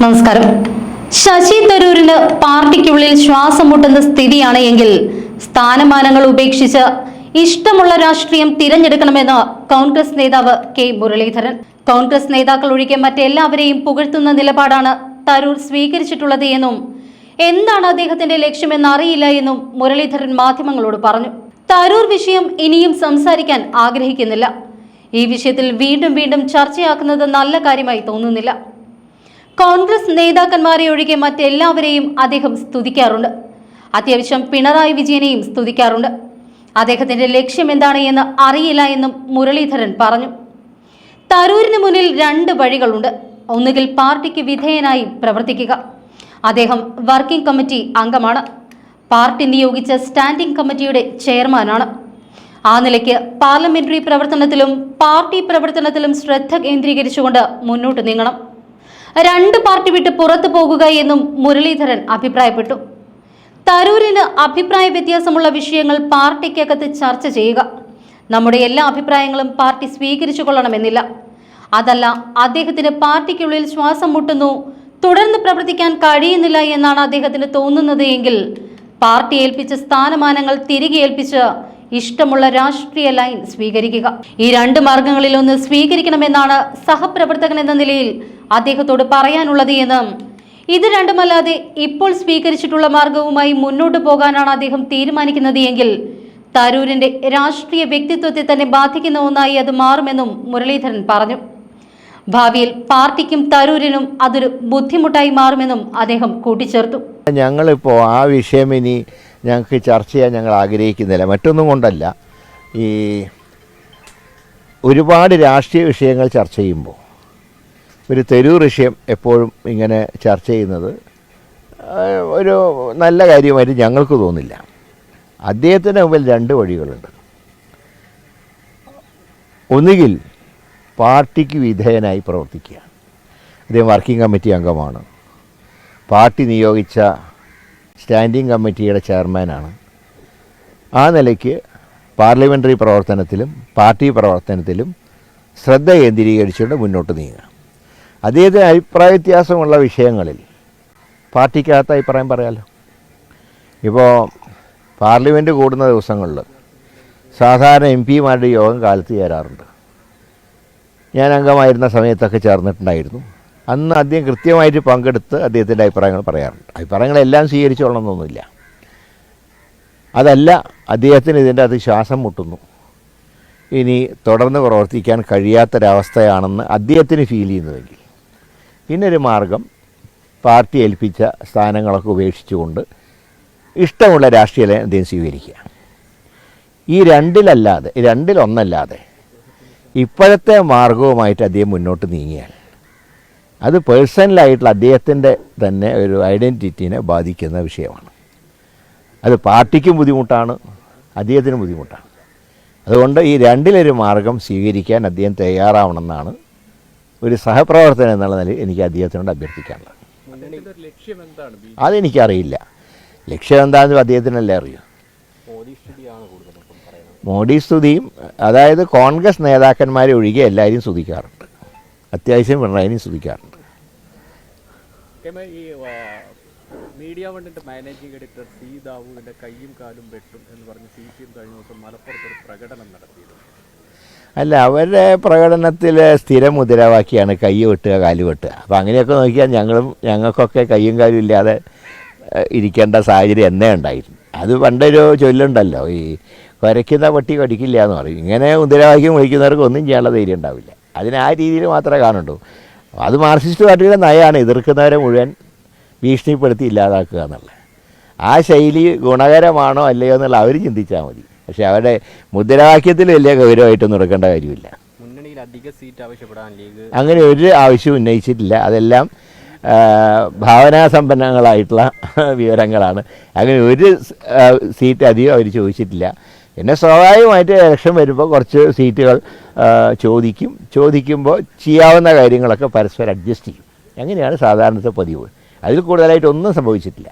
നമസ്കാരം. ശശി തരൂരിന് പാർട്ടിക്കുള്ളിൽ ശ്വാസം മുട്ടുന്ന സ്ഥിതിയാണ് എങ്കിൽ സ്ഥാനമാനങ്ങൾ ഉപേക്ഷിച്ച് ഇഷ്ടമുള്ള രാഷ്ട്രീയം തിരഞ്ഞെടുക്കണമെന്ന് കോൺഗ്രസ് നേതാവ് കെ മുരളീധരൻ. കോൺഗ്രസ് നേതാക്കൾ ഒഴികെ മറ്റെല്ലാവരെയും പുകഴ്ത്തുന്ന നിലപാടാണ് തരൂർ സ്വീകരിച്ചിട്ടുള്ളത് എന്നും എന്താണ് അദ്ദേഹത്തിന്റെ ലക്ഷ്യമെന്ന് അറിയില്ല എന്നും മുരളീധരൻ മാധ്യമങ്ങളോട് പറഞ്ഞു. തരൂർ വിഷയം ഇനിയും സംസാരിക്കാൻ ആഗ്രഹിക്കുന്നില്ല. ഈ വിഷയത്തിൽ വീണ്ടും വീണ്ടും ചർച്ചയാക്കുന്നത് നല്ല കാര്യമായി തോന്നുന്നില്ല. കോൺഗ്രസ് നേതാക്കന്മാരെ ഒഴികെ മറ്റെല്ലാവരെയും അദ്ദേഹം സ്തുതിക്കാറുണ്ട്. അത്യാവശ്യം പിണറായി വിജയനെയും സ്തുതിക്കാറുണ്ട്. അദ്ദേഹത്തിന്റെ ലക്ഷ്യം എന്താണ് എന്ന് അറിയില്ല എന്നും മുരളീധരൻ പറഞ്ഞു. തരൂരിന് മുന്നിൽ രണ്ട് വഴികളുണ്ട്. ഒന്നുകിൽ പാർട്ടിക്ക് വിധേയനായി പ്രവർത്തിക്കുക. അദ്ദേഹം വർക്കിംഗ് കമ്മിറ്റി അംഗമാണ്. പാർട്ടി നിയോഗിച്ച സ്റ്റാൻഡിംഗ് കമ്മിറ്റിയുടെ ചെയർമാനാണ്. ആ നിലയ്ക്ക് പാർലമെന്ററി പ്രവർത്തനത്തിലും പാർട്ടി പ്രവർത്തനത്തിലും ശ്രദ്ധ കേന്ദ്രീകരിച്ചുകൊണ്ട് മുന്നോട്ട് നീങ്ങണം. രണ്ട് പാർട്ടി വിട്ട് പുറത്തു പോകുക എന്നും മുരളീധരൻ അഭിപ്രായപ്പെട്ടു. തരൂരിന് അഭിപ്രായ വ്യത്യാസമുള്ള വിഷയങ്ങൾ പാർട്ടിക്കകത്ത് ചർച്ച ചെയ്യുക. നമ്മുടെ എല്ലാ അഭിപ്രായങ്ങളും പാർട്ടി സ്വീകരിച്ചു കൊള്ളണമെന്നില്ല അതല്ല അദ്ദേഹത്തിന് പാർട്ടിക്കുള്ളിൽ ശ്വാസം മുട്ടുന്നു തുടർന്ന് പ്രവർത്തിക്കാൻ കഴിയുന്നില്ല എന്നാണ് അദ്ദേഹത്തിന് തോന്നുന്നത് എങ്കിൽ പാർട്ടി ഏൽപ്പിച്ച സ്ഥാനമാനങ്ങൾ തിരികെ ഏൽപ്പിച്ച് ഇഷ്ടമുള്ള രാഷ്ട്രീയ ലൈൻ സ്വീകരിക്കുക. ഈ രണ്ട് മാർഗങ്ങളിൽ ഒന്ന് സ്വീകരിക്കണമെന്നാണ് സഹപ്രവർത്തകൻ എന്ന നിലയിൽ അദ്ദേഹത്തോട് പറയാനുള്ളത് എന്നും ഇത് രണ്ടുമല്ലാതെ ഇപ്പോൾ സ്വീകരിച്ചിട്ടുള്ള മാർഗവുമായി മുന്നോട്ട് പോകാനാണ് അദ്ദേഹം തീരുമാനിക്കുന്നത് എങ്കിൽ തരൂരിന്റെ രാഷ്ട്രീയ വ്യക്തിത്വത്തെ തന്നെ ബാധിക്കുന്ന ഒന്നായി അത് മാറുമെന്നും മുരളീധരൻ പറഞ്ഞു. ഭാവിയിൽ പാർട്ടിക്കും തരൂരിനും അതൊരു ബുദ്ധിമുട്ടായി മാറുമെന്നും അദ്ദേഹം കൂട്ടിച്ചേർത്തു. ഞങ്ങളിപ്പോൾ ആ വിഷയം ഇനി ഞങ്ങൾക്ക് ചർച്ച ചെയ്യാൻ ഞങ്ങൾ ആഗ്രഹിക്കുന്നില്ല. മറ്റൊന്നും കൊണ്ടല്ല. ഈ ഒരുപാട് രാഷ്ട്രീയ വിഷയങ്ങൾ ചർച്ച ചെയ്യുമ്പോൾ ഒരു തെരൂർ വിഷയം എപ്പോഴും ഇങ്ങനെ ചർച്ച ചെയ്യുന്നത് ഒരു നല്ല കാര്യമായിട്ട് ഞങ്ങൾക്ക് തോന്നില്ല. അദ്ദേഹത്തിന്റെ മുമ്പിൽ രണ്ട് വഴികളുണ്ട്. ഒന്നുകിൽ പാർട്ടിക്ക് വിധേയനായി പ്രവർത്തിക്കുക അദ്ദേഹം വർക്കിംഗ് കമ്മിറ്റി അംഗമാണ്. പാർട്ടി നിയോഗിച്ച സ്റ്റാൻഡിംഗ് കമ്മിറ്റിയുടെ ചെയർമാനാണ്. ആ നിലയ്ക്ക് പാർലമെന്ററി പ്രവർത്തനത്തിലും പാർട്ടി പ്രവർത്തനത്തിലും ശ്രദ്ധ കേന്ദ്രീകരിച്ചുകൊണ്ട് മുന്നോട്ട് നീങ്ങുക. അദ്ദേഹത്തിന് അഭിപ്രായ വ്യത്യാസമുള്ള വിഷയങ്ങളിൽ പാർട്ടിക്കകത്ത് അഭിപ്രായം പറയാമല്ലോ ഇപ്പോൾ പാർലമെന്റ് കൂടുന്ന ദിവസങ്ങളിൽ സാധാരണ എം പിമാരുടെ യോഗം കാലത്ത് ചേരാറുണ്ട്. ഞാൻ അംഗമായിരുന്ന സമയത്തൊക്കെ ചേർന്നിട്ടുണ്ടായിരുന്നു. അന്ന് അദ്ദേഹം കൃത്യമായിട്ട് പങ്കെടുത്ത് അദ്ദേഹത്തിന്റെ അഭിപ്രായങ്ങൾ പറയാറുണ്ട്. അഭിപ്രായങ്ങളെല്ലാം സ്വീകരിച്ചോളണമെന്നൊന്നുമില്ല. അതല്ല അദ്ദേഹത്തിന് ഇതിന്റെ അത് ശ്വാസം മുട്ടുന്നു. ഇനി തുടർന്ന് പ്രവർത്തിക്കാൻ കഴിയാത്തൊരവസ്ഥയാണെന്ന് അദ്ദേഹത്തിന് ഫീൽ ചെയ്യുന്നതെങ്കിൽ. പിന്നൊരു മാർഗം പാർട്ടി ഏൽപ്പിച്ച സ്ഥാനങ്ങളൊക്കെ ഉപേക്ഷിച്ചുകൊണ്ട് ഇഷ്ടമുള്ള രാഷ്ട്രീയ ലൈൻ അദ്ദേഹം സ്വീകരിക്കുക. ഈ രണ്ടിലല്ലാതെ രണ്ടിലൊന്നല്ലാതെ ഇപ്പോഴത്തെ മാർഗവുമായിട്ട് അദ്ദേഹം മുന്നോട്ട് നീങ്ങിയാൽ അത് പേഴ്സണലായിട്ടുള്ള അദ്ദേഹത്തിന്റെ തന്നെ ഒരു ഐഡന്റിറ്റീനെ ബാധിക്കുന്ന വിഷയമാണ്. അത് പാർട്ടിക്കും ബുദ്ധിമുട്ടാണ് അദ്ദേഹത്തിനും ബുദ്ധിമുട്ടാണ്. അതുകൊണ്ട് ഈ രണ്ടിലൊരു മാർഗം സ്വീകരിക്കാൻ അദ്ദേഹം തയ്യാറാവണമെന്നാണ് ഒരു സഹപ്രവർത്തനം എന്നുള്ള നിലയിൽ എനിക്ക് അദ്ദേഹത്തിനോട് അഭ്യർത്ഥിക്കാനുള്ളത്. അതെനിക്കറിയില്ല. ലക്ഷ്യം എന്താണെന്ന് അദ്ദേഹത്തിനല്ലേ അറിയൂ. മോഡി സ്തുതിയും അതായത് കോൺഗ്രസ് നേതാക്കന്മാരെ ഒഴികെ എല്ലാവരും സ്തുതിക്കാറുണ്ട്. അത്യാവശ്യം പിണറായിനെയും സ്തുതിക്കാറുണ്ട്. മീഡിയ വണ്ടിന്റെ മാനേജിംഗ് എഡിറ്റർ സി ദാവൂദിന്റെ കൈയും കാലും വെട്ടും എന്ന് പറഞ്ഞ് സി പി എം കഴിഞ്ഞ ദിവസം മലപ്പുറത്ത് ഒരു പ്രകടനം നടത്തിയിരുന്നു. അല്ല അവരുടെ പ്രകടനത്തിൽ സ്ഥിരം മുദ്രാവാക്യാണ് കൈ വെട്ടുക കാൽ വെട്ടുക. അപ്പോൾ അങ്ങനെയൊക്കെ നോക്കിയാൽ ഞങ്ങളും ഞങ്ങൾക്കൊക്കെ കയ്യും കാലും ഇല്ലാതെ ഇരിക്കേണ്ട സാഹചര്യം എന്നേ ഉണ്ടായിരുന്നു. അത് പണ്ടൊരു ചൊല്ലുണ്ടല്ലോ ഈ കുരയ്ക്കുന്ന പട്ടി കടിക്കില്ല എന്ന് പറയും. ഇങ്ങനെ മുദ്രാവാക്യം വിളിക്കുന്നവർക്ക് ഒന്നും ചെയ്യാനുള്ള ധൈര്യം ഉണ്ടാവില്ല. അതിന് ആ രീതിയിൽ മാത്രമേ കാണുള്ളൂ. അത് മാർക്സിസ്റ്റ് പാർട്ടിയുടെ നയമാണ് എതിർക്കുന്നവരെ മുഴുവൻ ഭീഷണിപ്പെടുത്തി ഇല്ലാതാക്കുക എന്നുള്ളത്. ആ ശൈലി ഗുണകരമാണോ അല്ലയോ എന്നുള്ള അവർ ചിന്തിച്ചാൽ മതി. പക്ഷേ അവരുടെ മുദ്രാവാക്യത്തിൽ വലിയ ഗൗരവമായിട്ടൊന്നും എടുക്കേണ്ട കാര്യമില്ല. അങ്ങനെ ഒരു ആവശ്യം ഉന്നയിച്ചിട്ടില്ല. അതെല്ലാം ഭാവനാസമ്പന്നങ്ങളായിട്ടുള്ള വിവരങ്ങളാണ്. അങ്ങനെ ഒരു സീറ്റ് അധികം അവർ ചോദിച്ചിട്ടില്ല. പിന്നെ സ്വാഭാവികമായിട്ട് ഇലക്ഷൻ വരുമ്പോൾ കുറച്ച് സീറ്റുകൾ ചോദിക്കും. ചോദിക്കുമ്പോൾ ചെയ്യാവുന്ന കാര്യങ്ങളൊക്കെ പരസ്പരം അഡ്ജസ്റ്റ് ചെയ്യും. അങ്ങനെയാണ് സാധാരണത്തെ പതിവ്. അതിൽ കൂടുതലായിട്ടൊന്നും സംഭവിച്ചിട്ടില്ല.